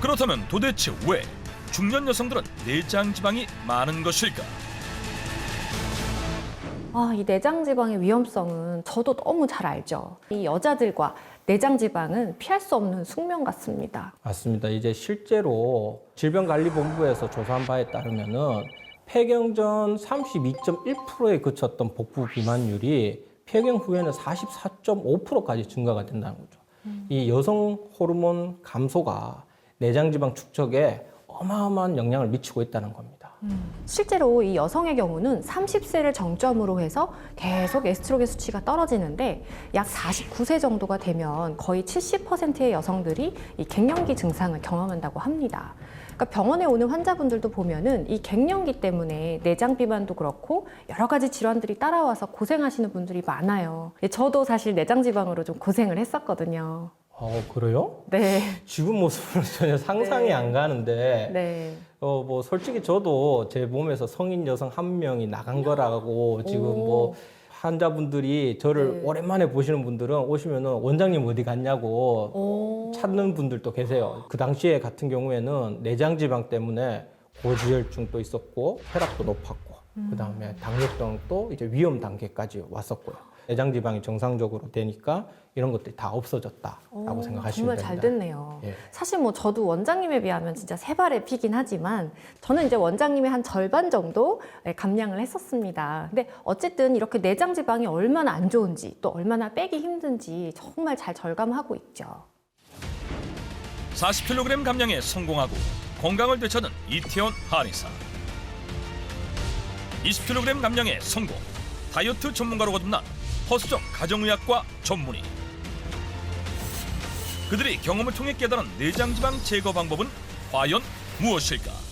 그렇다면 도대체 왜 중년 여성들은 내장 지방이 많은 것일까? 아, 이 내장 지방의 위험성은 저도 너무 잘 알죠. 이 여자들과 내장 지방은 피할 수 없는 숙명 같습니다. 맞습니다. 이제 실제로 질병관리본부에서 조사한 바에 따르면은 폐경 전 32.1%에 그쳤던 복부 비만율이 폐경 후에는 44.5%까지 증가가 된다는 거죠. 이 여성 호르몬 감소가 내장 지방 축적에 어마어마한 영향을 미치고 있다는 겁니다. 실제로 이 여성의 경우는 30세를 정점으로 해서 계속 에스트로겐 수치가 떨어지는데 약 49세 정도가 되면 거의 70%의 여성들이 이 갱년기 증상을 경험한다고 합니다. 그러니까 병원에 오는 환자분들도 보면은 이 갱년기 때문에 내장 비만도 그렇고 여러 가지 질환들이 따라와서 고생하시는 분들이 많아요. 예, 저도 사실 내장 지방으로 좀 고생을 했었거든요. 어, 그래요? 네. 지금 모습은 전혀 상상이 네. 안 가는데 네. 어, 뭐, 솔직히 저도 제 몸에서 성인 여성 한 명이 나간 거라고 지금 오. 뭐, 환자분들이 저를 네. 오랜만에 보시는 분들은 오시면은 원장님 어디 갔냐고 오. 찾는 분들도 계세요. 그 당시에 같은 경우에는 내장 지방 때문에 고지혈증도 있었고 혈압도 높았고 그 다음에 당뇨병도 이제 위험 단계까지 왔었고요. 내장 지방이 정상적으로 되니까 이런 것들이 다 없어졌다라고 오, 생각하시면 정말 잘 됩니다. 됐네요. 예. 사실 뭐 저도 원장님에 비하면 진짜 세 발의 피긴 하지만 저는 이제 원장님의 한 절반 정도 예, 감량을 했었습니다. 근데 어쨌든 이렇게 내장 지방이 얼마나 안 좋은지 또 얼마나 빼기 힘든지 정말 잘 절감하고 있죠. 40kg 감량에 성공하고 건강을 되찾은 이태원 한의사. 20kg 감량에 성공. 다이어트 전문가로 거듭난 허수정 가정의학과 전문의. 그들이 경험을 통해 깨달은 내장 지방 제거 방법은 과연 무엇일까?